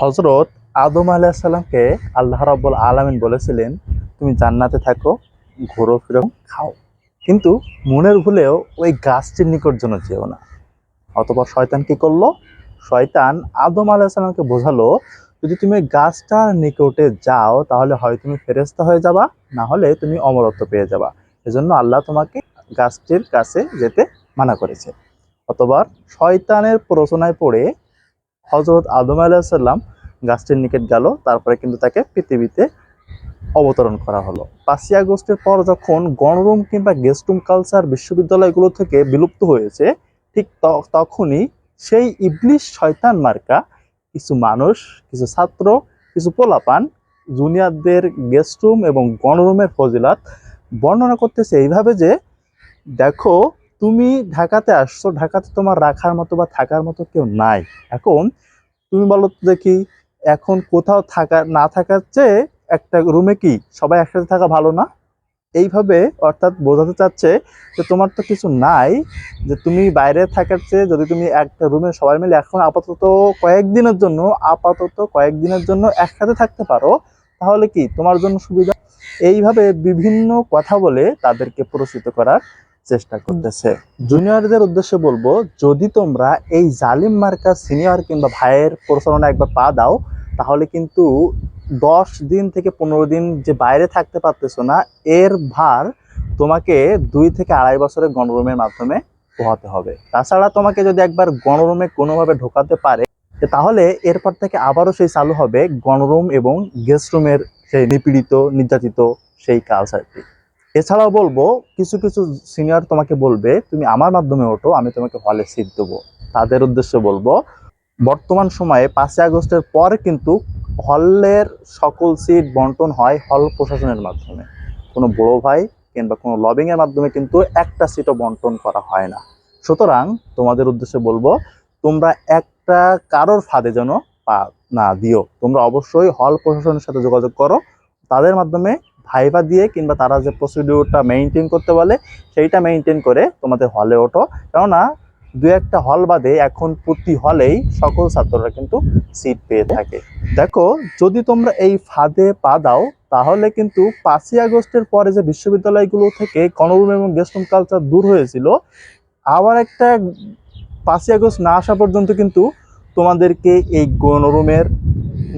হজরত আদম আলাহিসাল্লামকে আল্লাহ রাব্বুল আলামিন বলেছিলেন, তুমি জান্নাতে থাকো, ঘোরো, ফিরো, খাও। কিন্তু মনের ভুলেও ওই গাছটির নিকট জন্য যেও না। অতপর শয়তান কি করল? শয়তান আদম আলাহিসাল্লামকে বোঝালো, যদি তুমি গাছটার নিকটে যাও, তাহলে হয় তুমি ফেরেস্তা হয়ে যাবা, না হলে তুমি অমরত্ব পেয়ে যাবা। এজন্য আল্লাহ তোমাকে গাছটির কাছে যেতে মানা করেছে। অতবার শয়তানের প্ররোচনায় পড়ে হজরত আদম আলাহিসাল্লাম গাছটির নিকট গেল, তারপরে কিন্তু তাকে পৃথিবীতে অবতরণ করা হলো। পাঁচই আগস্টের পর যখন গণরুম কিংবা গেস্ট রুম কালচার বিশ্ববিদ্যালয়গুলো থেকে বিলুপ্ত হয়েছে, ঠিক তখনই সেই ইবলিশ শয়তান মার্কা কিছু মানুষ, কিছু ছাত্র, কিছু পোলাপান জুনিয়রদের গেস্টরুম এবং গণরুমের ফজিলাত বর্ণনা করতেছে এইভাবে যে, দেখো তুমি ঢাকাতে আসছো, ঢাকাতে তোমার রাখার মতো বা থাকার মতো কেউ নাই। এখন তুমি বলো দেখি, এখন কোথাও থাকা, না থাকার চেয়ে একটা রুমে কি সবাই একসাথে থাকা ভালো না? এইভাবে অর্থাৎ বোঝাতে চাচ্ছে যে তোমার তো কিছু নাই, যে তুমি বাইরে থাকার চেয়ে যদি তুমি একটা রুমে সবাই মিলে এখন আপাতত কয়েকদিনের জন্য, আপাতত কয়েকদিনের জন্য একসাথে থাকতে পারো, তাহলে কি তোমার জন্য সুবিধা? এইভাবে বিভিন্ন কথা বলে তাদেরকে প্ররোচিত করার চেষ্টা করতেছে। জুনিয়রদের উদ্দেশ্যে বলব যদি তোমরা এই জালিম মার্কা সিনিয়র কিংবা ভাইয়ের প্রচারণা একবার পা দাও তাহলে কিন্তু দশ দিন থেকে পনেরো দিন যে বাইরে থাকতে পারতেছো না এর ভার তোমাকে দুই থেকে আড়াই বছরের গণরুমের মাধ্যমে পোহাতে হবে। তাছাড়া তোমাকে যদি একবার গণরুমে কোনোভাবে ঢোকাতে পারে তাহলে এরপর থেকে আবারও সেই চালু হবে গণরুম এবং গেস্ট রুমের সেই নিপীড়িত নির্যাতিত সেই কালচারটি এছাড়াও বলব, কিছু কিছু সিনিয়র তোমাকে বলবে, তুমি আমার মাধ্যমে ওঠো, আমি তোমাকে হলে সিট দেবো। তাদের উদ্দেশ্যে বলব, বর্তমান সময়ে পাঁচই আগস্টের পর কিন্তু হলের সকল সিট বন্টন হয় হল প্রশাসনের মাধ্যমে। কোনো বড় ভাই কিংবা কোনো লবিং এর মাধ্যমে কিন্তু একটা সিটও বন্টন করা হয় না। সুতরাং তোমাদের উদ্দেশ্যে বলব, তোমরা একটা কারোর ফাঁদে যেন পা না দিও। তোমরা অবশ্যই হল প্রশাসনের সাথে যোগাযোগ করো। তাদের মাধ্যমে ভাইবা দিয়ে কিংবা তারা যে প্রসিডিউরটা মেনটেন করতে বলে, সেইটা মেনটেন করে তোমাদের হলে ওঠো। কেননা দু একটা হল বাদে এখন প্রতি হলেই সকল ছাত্ররা কিন্তু সিট পেয়ে থাকে। দেখো, যদি তোমরা এই ফাঁদে পা দাও, তাহলে কিন্তু পাঁচই আগস্টের পরে যে বিশ্ববিদ্যালয়গুলো থেকে গণরুম এবং গেস্ট রুম কালচার দূর হয়েছিল, আবার একটা পাঁচই আগস্ট না আসা পর্যন্ত কিন্তু তোমাদেরকে এই গণরুমের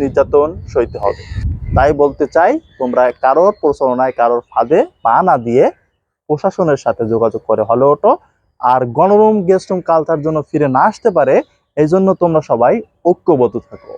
নির্যাতন সইতে হবে। তাই বলতে চাই, তোমরা কারোর প্রচারণায় কারোর ফাঁদে পা না দিয়ে প্রশাসনের সাথে যোগাযোগ করে হলে ওঠো। আর গণরুম গেস্ট রুম কালচার জন্য ফিরে না আসতে পারে এই জন্য তোমরা সবাই ঐক্যবদ্ধ থাকো।